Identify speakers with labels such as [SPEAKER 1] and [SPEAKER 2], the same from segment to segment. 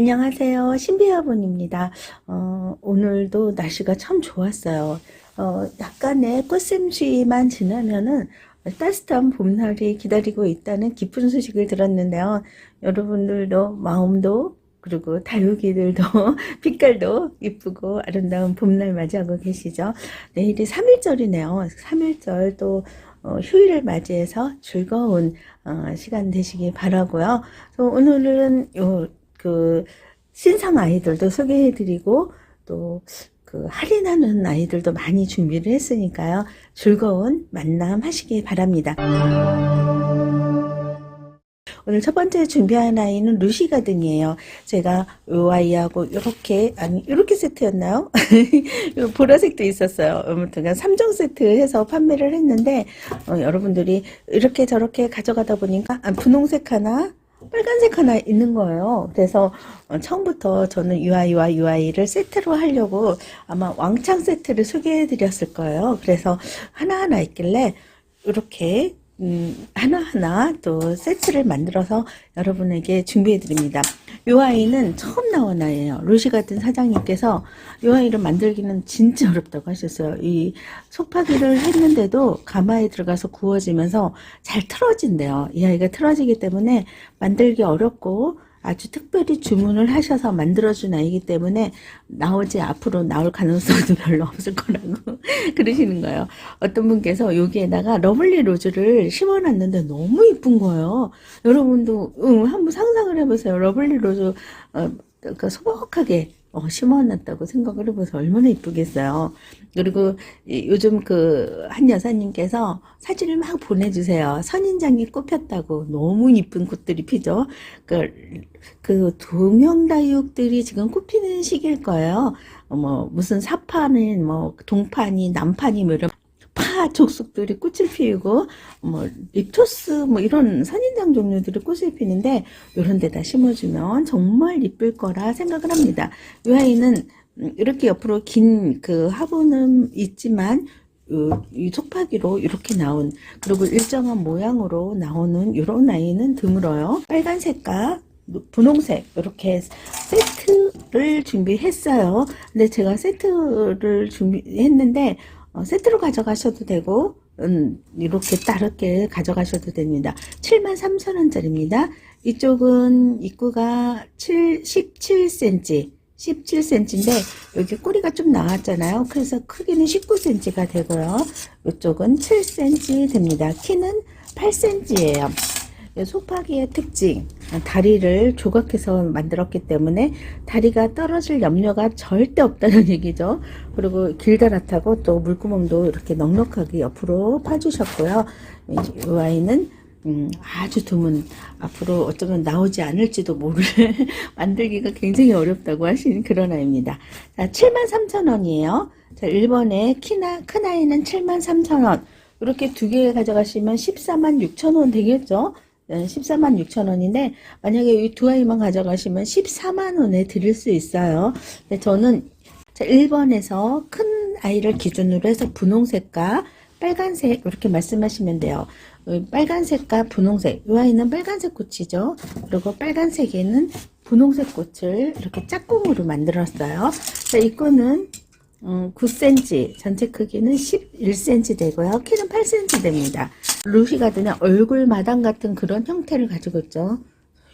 [SPEAKER 1] 안녕하세요. 신비아본입니다. 어, 오늘도 날씨가 참 좋았어요. 어, 약간의 꽃샘추위만 지나면은 따뜻한 봄날이 기다리고 있다는 기쁜 소식을 들었는데요. 여러분들도 마음도 그리고 다육이들도 빛깔도 이쁘고 아름다운 봄날 맞이하고 계시죠? 내일이 3일절이네요. 3일절 또 어, 휴일을 맞이해서 즐거운 어, 시간 되시기 바라고요. 또 오늘은 요 그 신상 아이들도 소개해드리고 또 그 할인하는 아이들도 많이 준비를 했으니까요. 즐거운 만남 하시기 바랍니다. 오늘 첫 번째 준비한 아이는 루시 가든이에요. 제가 요 아이하고 이렇게 아니 이렇게 세트였나요? 요 보라색도 있었어요. 아무튼 3종 세트 해서 판매를 했는데 어, 여러분들이 이렇게 저렇게 가져가다 보니까 아, 분홍색 하나 빨간색 하나 있는 거예요. 그래서 어, 처음부터 저는 UI와 UI를 세트로 하려고 아마 왕창 세트를 소개해 드렸을 거예요. 그래서 하나하나 있길래 이렇게 음, 하나하나 또 세트를 만들어서 여러분에게 준비해 드립니다. 이 아이는 처음 나온 아이예요. 루시 같은 사장님께서 이 아이를 만들기는 진짜 어렵다고 하셨어요. 이 속파기를 했는데도 가마에 들어가서 구워지면서 잘 틀어진대요. 이 아이가 틀어지기 때문에 만들기 어렵고 아주 특별히 주문을 하셔서 만들어준 아이기 때문에 나오지 앞으로 나올 가능성도 별로 없을 거라고 그러시는 거예요. 어떤 분께서 여기에다가 러블리 로즈를 심어놨는데 너무 이쁜 거예요. 여러분도 응, 한번 상상을 해보세요. 러블리 로즈 어, 그 소박하게 어, 심어놨다고 생각을 해보세요. 얼마나 이쁘겠어요. 그리고 이- 요즘 그 한 여사님께서 사진을 막 보내주세요. 선인장이 꽃폈다고 너무 이쁜 꽃들이 피죠. 그, 그 동영다육들이 지금 꽃피는 시기일 거예요. 어, 뭐 무슨 사파니, 뭐 동파니, 남파니 뭐 이런 파 족속들이 꽃을 피우고 뭐 립토스 뭐 이런 선인장 종류들이 꽃을 피는데 이런 데다 심어주면 정말 이쁠 거라 생각을 합니다. 이 아이는 음, 이렇게 옆으로 긴 그 화분은 있지만 요- 이 속파기로 이렇게 나온 그리고 일정한 모양으로 나오는 이런 아이는 드물어요. 빨간색과 분홍색 이렇게 세트를 준비했어요. 근데 제가 세트를 준비했는데 어, 세트로 가져가셔도 되고 음, 이렇게 따르게 가져가셔도 됩니다. 73,000원짜리입니다. 이쪽은 입구가 7, 17cm 17cm인데 여기 꼬리가 좀 나왔잖아요. 그래서 크기는 19cm가 되고요. 이쪽은 7cm 됩니다. 키는 8cm예요. 속파기의 특징, 다리를 조각해서 만들었기 때문에 다리가 떨어질 염려가 절대 없다는 얘기죠. 그리고 길다랗다고 또 물구멍도 이렇게 넉넉하게 옆으로 파주셨고요. 이 아이는 음, 아주 드문 앞으로 어쩌면 나오지 않을지도 모를 만들기가 굉장히 어렵다고 하신 그런 아이입니다. 자, 73,000원이에요. 자, 1번에 키나 큰 아이는 73,000원. 이렇게 두 개 가져가시면 14만 6천원 되겠죠? 14만 6천 원인데 만약에 이 두 아이만 가져가시면 14만 원에 드릴 수 있어요. 근데 저는 자, 1번에서 큰 아이를 기준으로 해서 분홍색과 빨간색 이렇게 말씀하시면 돼요. 어, 빨간색과 분홍색 이 아이는 빨간색 꽃이죠. 그리고 빨간색에는 분홍색 꽃을 이렇게 짝꿍으로 만들었어요. 자, 이 끈은 음, 9cm, 전체 크기는 11cm 되고요. 키는 8cm 됩니다. 루시 가든의 얼굴 마당 같은 그런 형태를 가지고 있죠.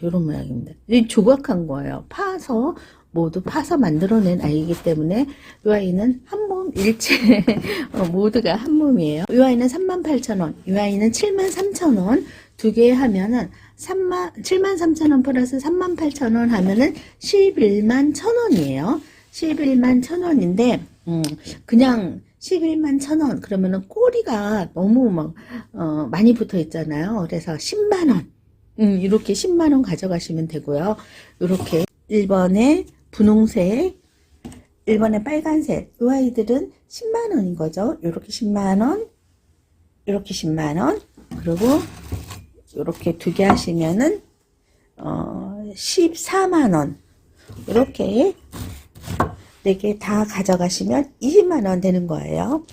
[SPEAKER 1] 이런 모양입니다. 이 조각한 거예요. 파서 모두 파서 만들어낸 아이이기 때문에 이 아이는 한 몸 일체 어, 모두가 한 몸이에요. 이 아이는 38,000원, 이 아이는 73,000원 두 개 하면은 3만 73,000원 플러스 38,000원 하면은 11만 1,000원이에요. 11만 1,000원인데 음, 그냥 11만 1,000원 그러면은 꼬리가 너무 막 어, 많이 붙어 있잖아요. 그래서 10만 원. 음, 이렇게 10만 원 가져가시면 되고요. 이렇게 1번에 분홍색, 1번에 빨간색. 이 아이들은 10만 원인 거죠. 이렇게 10만 원, 이렇게 10만 원. 그리고 이렇게 두 개 하시면은 어, 14만 원. 이렇게 네개다 가져가시면 20만 원 되는 거예요.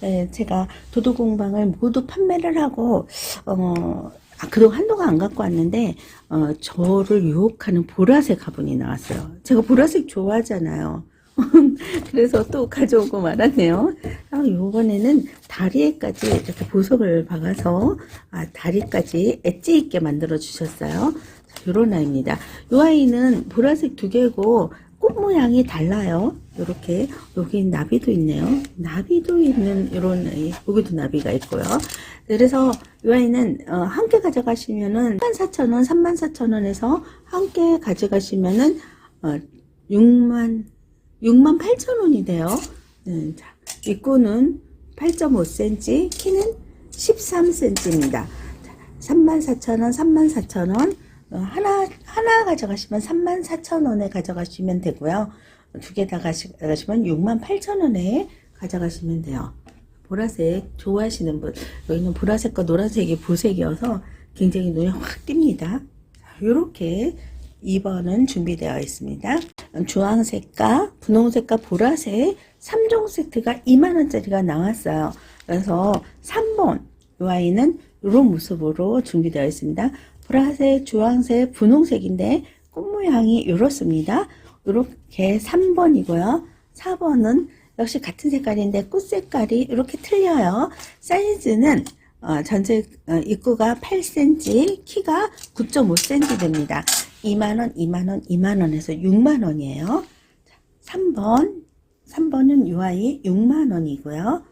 [SPEAKER 1] 네, 제가 도도공방을 모두 판매를 하고 어, 아, 그동안 한동안 안 갖고 왔는데, 어, 저를 유혹하는 보라색 화분이 나왔어요. 제가 보라색 좋아하잖아요. 그래서 또 가져오고 말았네요. 아, 요번에는 다리에까지 이렇게 보석을 박아서, 아, 다리까지 엣지 있게 만들어 주셨어요. 요런 아이입니다. 요 아이는 보라색 두 개고, 꽃 모양이 달라요. 요렇게, 여기 나비도 있네요. 나비도 있는 아이, 여기도 나비가 있고요. 그래서 이 아이는 어, 함께 가져가시면은 34,000원, 34,000원에서 함께 가져가시면은 어, 6만 6만 8천원이 돼요. 네, 자, 입구는 8.5cm, 키는 13cm입니다. 34,000원, 34,000원, 어, 하나, 하나 가져가시면 34,000원에 가져가시면 되고요. 두 개 다 가져가시면 6만 8천원에 가져가시면 돼요. 보라색 좋아하시는 분, 여기는 보라색과 노란색이 보색이어서 굉장히 눈에 확 띕니다. 이렇게 2번은 준비되어 있습니다. 주황색과 분홍색과 보라색 3종 세트가 2만원짜리가 나왔어요. 그래서 3번 이 아이는 이런 모습으로 준비되어 있습니다. 보라색, 주황색, 분홍색인데 꽃 모양이 이렇습니다. 이렇게 3번이고요. 4번은 역시 같은 색깔인데 꽃 색깔이 이렇게 틀려요. 사이즈는 어, 전체 어, 입구가 8cm, 키가 9.5cm 됩니다. 2만원, 2만원, 2만원에서 6만원이에요. 3번, 3번은 UI 6만원이고요.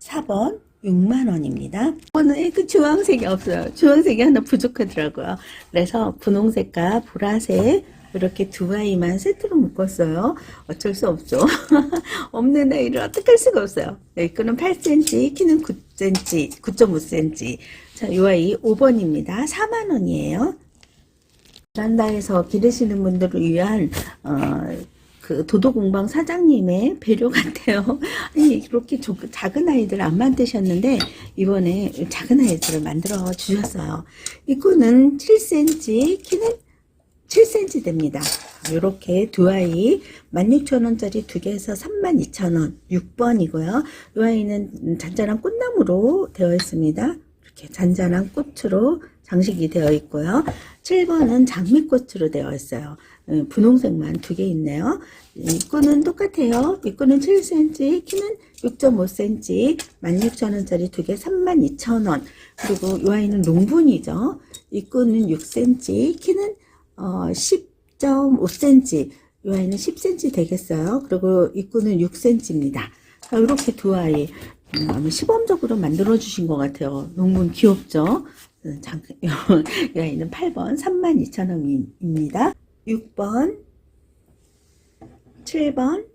[SPEAKER 1] 4번 6만원입니다. 이거는 그 주황색이 없어요. 주황색이 하나 부족하더라고요. 그래서 분홍색과 보라색 이렇게 두 아이만 세트로 묶었어요. 어쩔 수 없죠. 없는 아이를 어떻게 할 수가 없어요. 네, 이거는 8cm, 키는 9cm, 9.5cm. 자, 이 아이 5번입니다. 4만원이에요. 베란다에서 기르시는 분들을 위한 어, 그 도도공방 사장님의 배려 같아요. 아니 이렇게 조- 작은 아이들 안 만드셨는데 이번에 작은 아이들을 만들어 주셨어요. 이거는 7cm, 키는 7cm 됩니다. 이렇게 두 아이 16,000원짜리 두 개에서 32,000원 6번이고요. 이 아이는 잔잔한 꽃나무로 되어 있습니다. 이렇게 잔잔한 꽃으로 장식이 되어 있고요. 7번은 장미꽃으로 되어 있어요. 음, 분홍색만 두 개 있네요. 입구는 똑같아요. 입구는 7cm, 키는 6.5cm, 16,000원짜리 두 개 32,000원. 그리고 이 아이는 농분이죠. 입구는 6cm, 키는 어, 10.5cm. 이 아이는 10cm 되겠어요. 그리고 입구는 6cm입니다. 이렇게 두 아이 음, 시범적으로 만들어 주신 것 같아요. 농분 귀엽죠? 음, 장, 이 아이는 8번 32,000원입니다. 6번 7번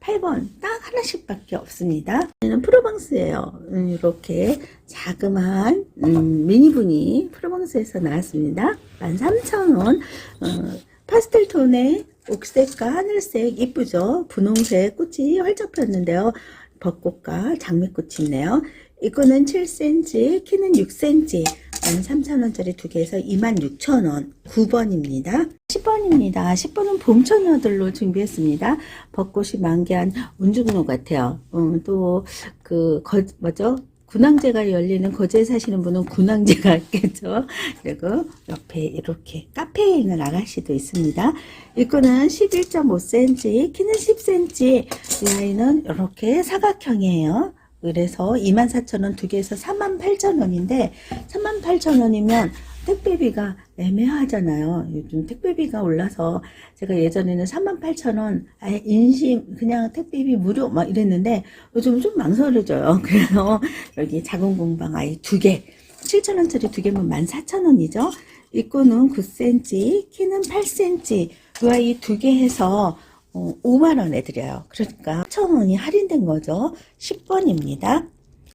[SPEAKER 1] 8번 딱 하나씩 밖에 없습니다. 얘는 프로방스예요. 음, 이렇게 자그마한 음, 미니분이 프로방스에서 나왔습니다. 13,000원 어, 파스텔 톤의 옥색과 하늘색 이쁘죠? 분홍색 꽃이 활짝 폈는데요. 벚꽃과 장미꽃이 있네요. 이거는 7cm, 키는 6cm, 13,000원짜리 두 개에서 26,000원, 9번입니다. 10번입니다. 10번은 봄처녀들로 준비했습니다. 벚꽃이 만개한 운중로 같아요. 음, 또, 그, 거, 뭐죠? 군항제가 열리는 거제에 사시는 분은 군항제가 있겠죠. 그리고 옆에 이렇게 카페에 있는 아가씨도 있습니다. 이거는 11.5cm, 키는 10cm, 이 아이는 이렇게 사각형이에요. 그래서 24,000원 두 개에서 38,000원인데 38,000원이면 택배비가 애매하잖아요. 요즘 택배비가 올라서 제가 예전에는 38,000원 아예 인심 그냥 택배비 무료 막 이랬는데 요즘 좀 망설여져요. 그래서 여기 작은 공방 아이 두 개, 7,000원짜리 두 개면 14,000원이죠. 입구는 9cm, 키는 8cm, 이 아이 두개 해서 어, 5만 원에 드려요. 그러니까 1,000원이 할인된 거죠. 10번입니다.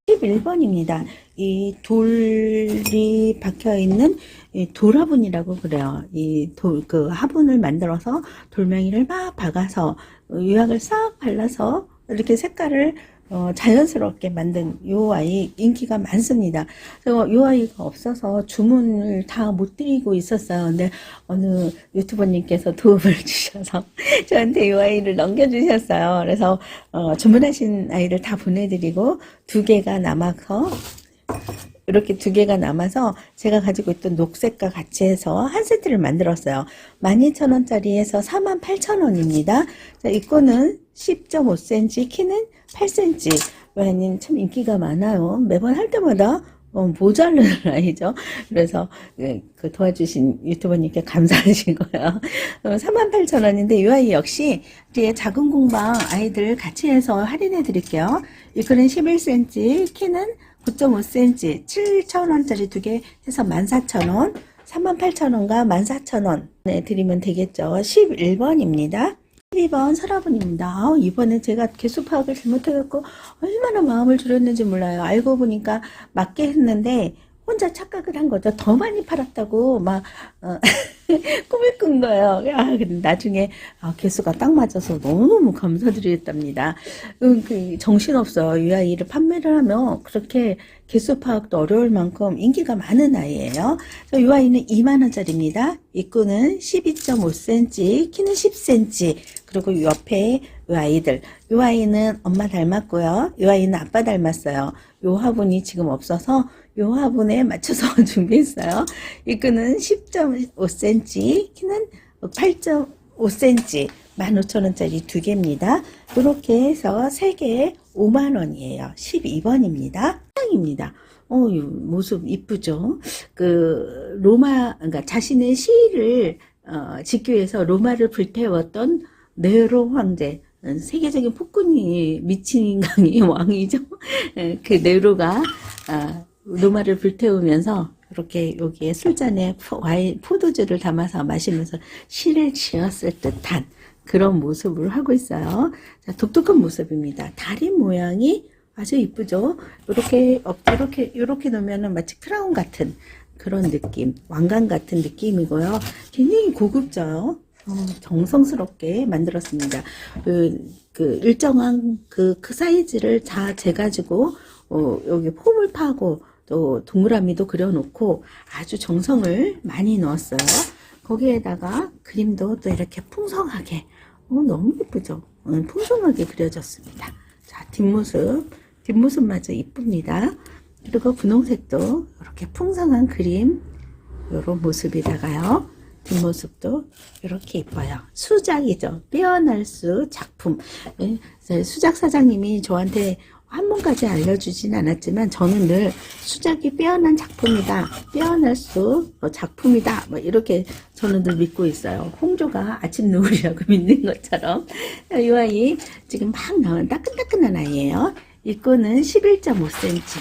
[SPEAKER 1] 11번입니다. 이 돌이 박혀 있는 이 돌화분이라고 그래요. 이 돌, 그 화분을 만들어서 돌멩이를 막 박아서 유약을 싹 발라서 이렇게 색깔을 어, 자연스럽게 만든 요 아이 인기가 많습니다. 그래서 요 아이가 없어서 주문을 다 못 드리고 있었어요. 근데 어느 유튜버님께서 도움을 주셔서 저한테 요 아이를 넘겨주셨어요. 그래서 어, 주문하신 아이를 다 보내드리고 두 개가 남아서 이렇게 두 개가 남아서 제가 가지고 있던 녹색과 같이 해서 한 세트를 만들었어요. 12,000원짜리에서 48,000원입니다. 자, 이 거는 10.5cm, 키는 8cm. 와인은 참 인기가 많아요. 매번 할 때마다 어, 모자르는 아이죠. 그래서 그, 그 도와주신 유튜버님께 감사하시고요. 38,000원인데 이 아이 역시 뒤에 작은 공방 아이들 같이 해서 할인해 드릴게요. 이거는 11cm, 키는 9.5cm, 7,000원짜리 두 개 해서 14,000원, 38,000원과 14,000원 네, 드리면 되겠죠. 11번입니다. 12번 서라분입니다. 아우, 이번에 제가 개수 파악을 잘못해갖고 얼마나 마음을 졸였는지 몰라요. 알고 보니까 맞게 했는데 혼자 착각을 한 거죠. 더 많이 팔았다고 막 어, 꿈을 꾼 거예요. 야, 근데 나중에 아, 개수가 딱 맞아서 너무너무 감사드리겠답니다. 음, 그 정신없어요. 이 아이를 판매를 하면 그렇게 개수 파악도 어려울 만큼 인기가 많은 아이예요. 이 아이는 2만 원짜리입니다. 입구는 12.5cm, 키는 10cm. 그리고 이 옆에 이 아이들. 이 아이는 엄마 닮았고요. 이 아이는 아빠 닮았어요. 이 화분이 지금 없어서 이 화분에 맞춰서 준비했어요. 입구는 10.5cm, 키는 8.5cm. 15,000원짜리 두 개입니다. 이렇게 해서 3개에 5만원이에요. 12번입니다. 입니다. 어, 이 모습 이쁘죠? 그, 로마, 그러니까 자신의 시를, 어, 짓기 위해서 로마를 불태웠던 네로 황제, 어, 세계적인 폭군이 미친 인간이 왕이죠. 예, 그 네로가, 아, 로마를 불태우면서 이렇게 여기에 술잔에 포, 와인, 포도주를 담아서 마시면서 시를 지었을 듯한 그런 모습을 하고 있어요. 자, 독특한 모습입니다. 다리 모양이 아주 이쁘죠? 이렇게, 업- 이렇게, 이렇게 놓으면은 마치 크라운 같은 그런 느낌, 왕관 같은 느낌이고요. 굉장히 고급져요. 어, 정성스럽게 만들었습니다. 그, 그 일정한 그, 그 사이즈를 다 재가지고, 어, 여기 폼을 파고, 또 동그라미도 그려놓고 아주 정성을 많이 넣었어요. 거기에다가 그림도 또 이렇게 풍성하게, 어, 너무 예쁘죠? 어, 풍성하게 그려졌습니다. 자, 뒷모습. 뒷모습마저 이쁩니다. 그리고 분홍색도 이렇게 풍성한 그림, 이런 모습이다가요. 뒷모습도 이렇게 이뻐요. 수작이죠. 빼어날 수 작품. 예, 네, 수작 사장님이 저한테 한 번까지 알려주진 않았지만 저는 늘 수작이 빼어난 작품이다. 빼어날 수 어, 작품이다. 뭐 이렇게 저는 늘 믿고 있어요. 홍조가 아침 노을이라고 믿는 것처럼 이 아이 지금 막 나온 따끈따끈한 아이예요. 이거는 11.5cm.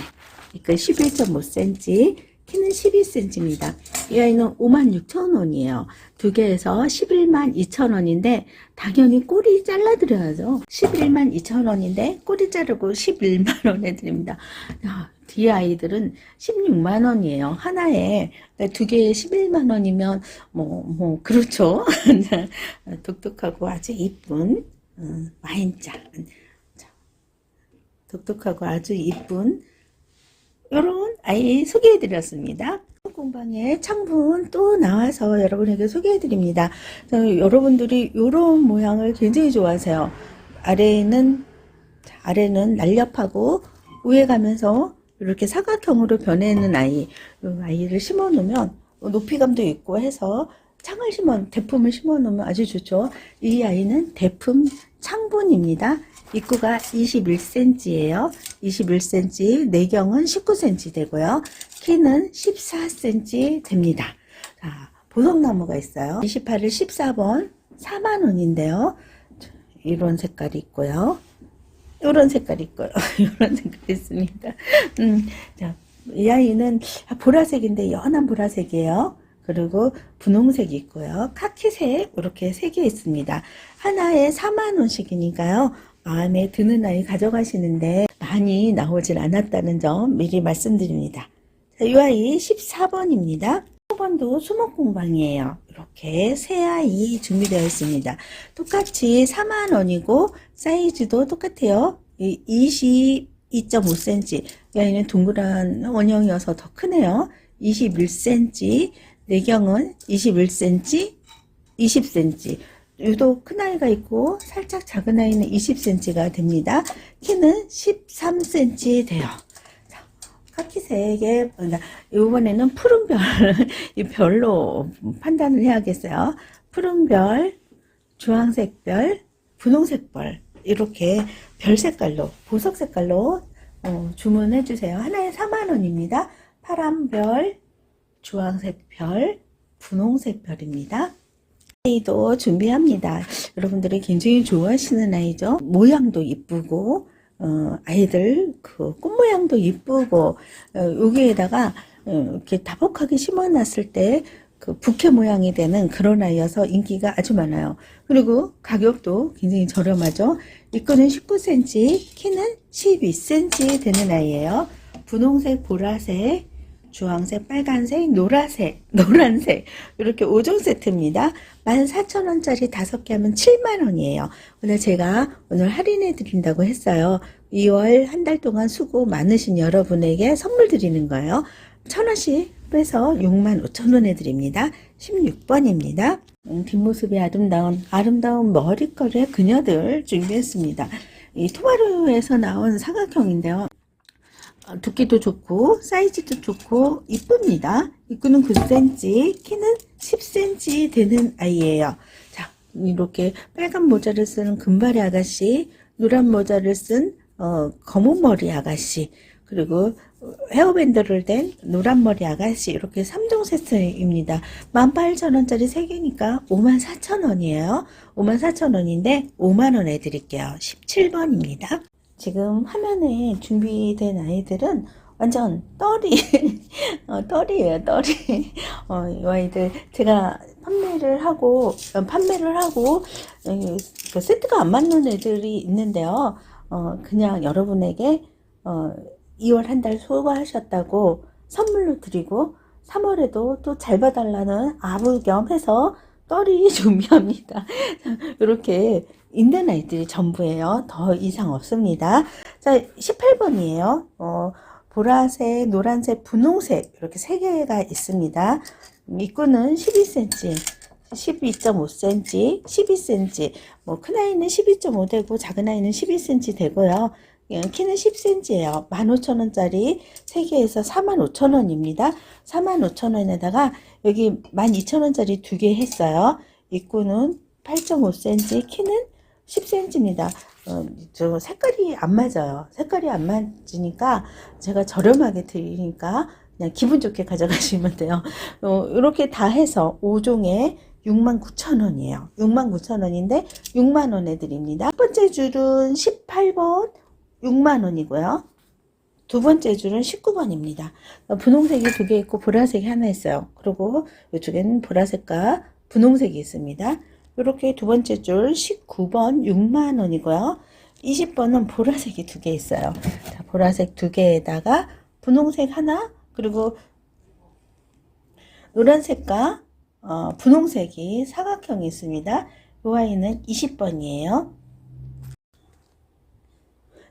[SPEAKER 1] 이거 11.5cm. 키는 12cm입니다. 이 아이는 56,000원이에요. 두 개에서 11만 2천원인데 당연히 꼬리 잘라드려야죠. 11만 2천원인데 꼬리 자르고 11만 원에 드립니다. 야, 뒤에 아이들은 16만 원이에요. 하나에 두 개에 11만 원이면 뭐 뭐 그렇죠. 독특하고 아주 이쁜 음, 와인잔. 자, 독특하고 아주 이쁜 이런 아이 소개해드렸습니다. 공방에 창문 또 나와서 여러분에게 소개해드립니다. 저, 여러분들이 이런 모양을 굉장히 좋아하세요. 아래는 아래는 날렵하고 위에 가면서 이렇게 사각형으로 변해있는 아이, 이 아이를 심어 놓으면 높이감도 있고 해서 창을 심어 대품을 심어 놓으면 아주 좋죠. 이 아이는 대품 창분입니다. 입구가 21cm예요. 21cm, 내경은 19cm 되고요. 키는 14cm 됩니다. 자, 보석나무가 있어요. 28을 14번 4만원인데요. 이런 색깔이 있고요. 이런 색깔이 있고요. 이런 색깔이 있습니다. 음, 자, 이 아이는 보라색인데 연한 보라색이에요. 그리고 분홍색이 있고요. 카키색 이렇게 세 개 있습니다. 하나에 4만 원씩이니까요. 마음에 드는 아이 가져가시는데 많이 나오질 않았다는 점 미리 말씀드립니다. 자, 이 아이 14번입니다. 5번도 수목공방이에요. 이렇게 새 아이 준비되어 있습니다. 똑같이 4만 원이고 사이즈도 똑같아요. 22.5cm. 이 아이는 동그란 원형이어서 더 크네요. 21cm. 내경은 21cm, 20cm. 유독 큰 아이가 있고 살짝 작은 아이는 20cm가 됩니다. 키는 13cm 돼요. 자, 카키색의, 그러니까 이번에는 푸른 별, 이 별로 판단을 해야겠어요. 푸른 별, 주황색 별, 분홍색 별, 이렇게 별 색깔로, 보석 색깔로 어, 주문해 주세요. 하나에 4만 원입니다. 파란 별, 주황색 별, 분홍색 별입니다. 아이도 준비합니다. 여러분들이 굉장히 좋아하시는 아이죠. 모양도 이쁘고, 어, 아이들 그 꽃 모양도 이쁘고, 어, 여기에다가 어, 이렇게 다복하게 심어놨을 때 그 부케 모양이 되는 그런 아이여서 인기가 아주 많아요. 그리고 가격도 굉장히 저렴하죠. 입구는 19cm, 키는 12cm 되는 아이예요. 분홍색, 보라색, 주황색, 빨간색, 노란색, 노란색 이렇게 5종 세트입니다. 14,000원짜리 5개 하면 7만원이에요. 오늘 제가 오늘 할인해 드린다고 했어요. 2월 한 달 동안 수고 많으신 여러분에게 선물 드리는 거예요. 1,000원씩 빼서 65,000원에 드립니다. 16번입니다. 음, 뒷모습이 아름다운 아름다운 머리컬의 그녀들 준비했습니다. 이 토마루에서 나온 사각형인데요. 어, 두께도 좋고 사이즈도 좋고 이쁩니다. 입구는 9cm, 키는 10cm 되는 아이예요. 자, 이렇게 빨간 모자를 쓰는 금발의 아가씨, 노란 모자를 쓴 어, 검은 머리 아가씨, 그리고 헤어밴드를 댄 노란 머리 아가씨 이렇게 3종 세트입니다. 18,000원짜리 3개니까 54,000원이에요. 54,000원인데 5만원에 드릴게요. 17번입니다. 지금 화면에 준비된 아이들은 완전 떨이, 어, 떨이에요, 떨이. 어, 이 아이들 제가 판매를 하고, 어, 판매를 하고, 어, 그 세트가 안 맞는 애들이 있는데요. 어, 그냥 여러분에게, 어, 2월 한달 수고하셨다고 선물로 드리고, 3월에도 또 잘 봐달라는 아부 겸 해서 떨이 준비합니다. 이렇게 있는 아이들이 전부예요. 더 이상 없습니다. 자, 18번이에요. 어, 보라색, 노란색, 분홍색 이렇게 세 개가 있습니다. 입구는 12cm, 12.5cm, 12cm. 뭐 큰 아이는 12.5 되고 작은 아이는 12cm 되고요. 예, 키는 10cm예요. 15,000원짜리 3개에서 45,000원입니다. 45,000원에다가 여기 12,000원짜리 2개 했어요. 입구는 8.5cm, 키는 10cm입니다. 어, 저 색깔이 안 맞아요. 색깔이 안 맞으니까 제가 저렴하게 드리니까 그냥 기분 좋게 가져가시면 돼요. 어, 이렇게 다 해서 5종에 69,000원이에요. 69,000원인데 6만원에 드립니다. 첫 번째 줄은 18번 6만원이고요. 두 번째 줄은 19번입니다. 분홍색이 두 개 있고 보라색이 하나 있어요. 그리고 이쪽에는 보라색과 분홍색이 있습니다. 이렇게 두 번째 줄 19번 6만 원이고요. 20번은 보라색이 두 개 있어요. 자, 보라색 두 개에다가 분홍색 하나 그리고 노란색과 어, 분홍색이 사각형이 있습니다. 이 아이는 20번이에요.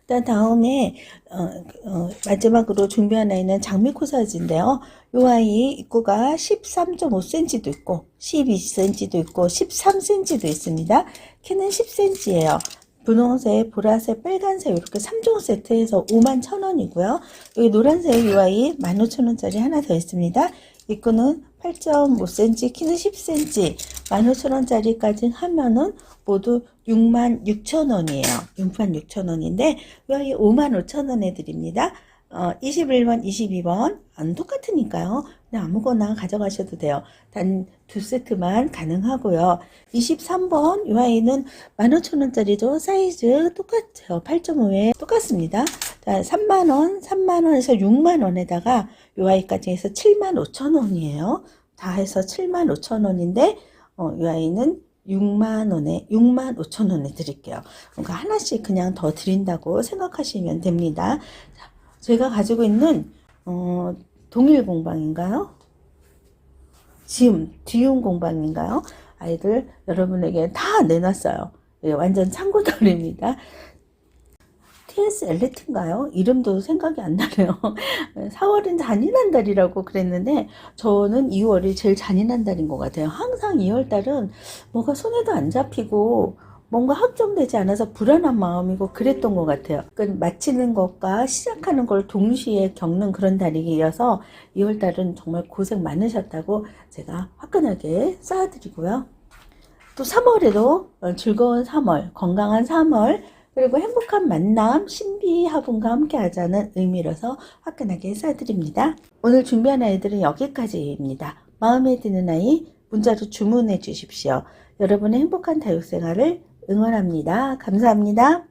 [SPEAKER 1] 일단 다음에 어, 어, 마지막으로 준비한 아이는 장미코사지인데요. 이 아이 입구가 13.5cm도 있고 12cm도 있고 13cm도 있습니다. 키는 10cm예요. 분홍색, 보라색, 빨간색 이렇게 3종 세트해서 5만 1,000원이고요. 여기 노란색 이 아이 15,000원짜리 하나 더 있습니다. 입구는 8.5cm, 키는 10cm, 15,000원짜리까지 하면은 모두 66,000원이에요. 66,000원인데 여기 55,000원에 드립니다. 어, 21번, 22번 안 똑같으니까요. 아무거나 가져가셔도 돼요. 단 두 세트만 가능하고요. 23번 이 아이는 15,000원짜리죠. 사이즈 똑같아요. 8.5에 똑같습니다. 자, 3만원, 3만원에서 6만원에다가 이 아이까지 해서 75,000원이에요. 다 해서 75,000원인데 어, 이 아이는 6만 원에 6만 5천 원에 드릴게요. 그러니까 하나씩 그냥 더 드린다고 생각하시면 됩니다. 자, 제가 가지고 있는 어, 동일 공방인가요? 지금 뒤운 공방인가요? 아이들 여러분에게 다 내놨어요. 예, 완전 참고들입니다. TS 엘리트인가요? 이름도 생각이 안 나네요. 4월은 잔인한 달이라고 그랬는데 저는 2월이 제일 잔인한 달인 것 같아요. 항상 2월 달은 뭐가 손에도 안 잡히고 뭔가 확정되지 않아서 불안한 마음이고 그랬던 것 같아요. 그러니까 마치는 것과 시작하는 걸 동시에 겪는 그런 달이어서 2월달은 정말 고생 많으셨다고 제가 화끈하게 쌓아드리고요. 또 3월에도 즐거운 3월, 건강한 3월, 그리고 행복한 만남, 신비화분과 함께 하자는 의미로서 화끈하게 쌓아드립니다. 오늘 준비한 아이들은 여기까지입니다. 마음에 드는 아이 문자로 주문해 주십시오. 여러분의 행복한 다육생활을 응원합니다. 감사합니다.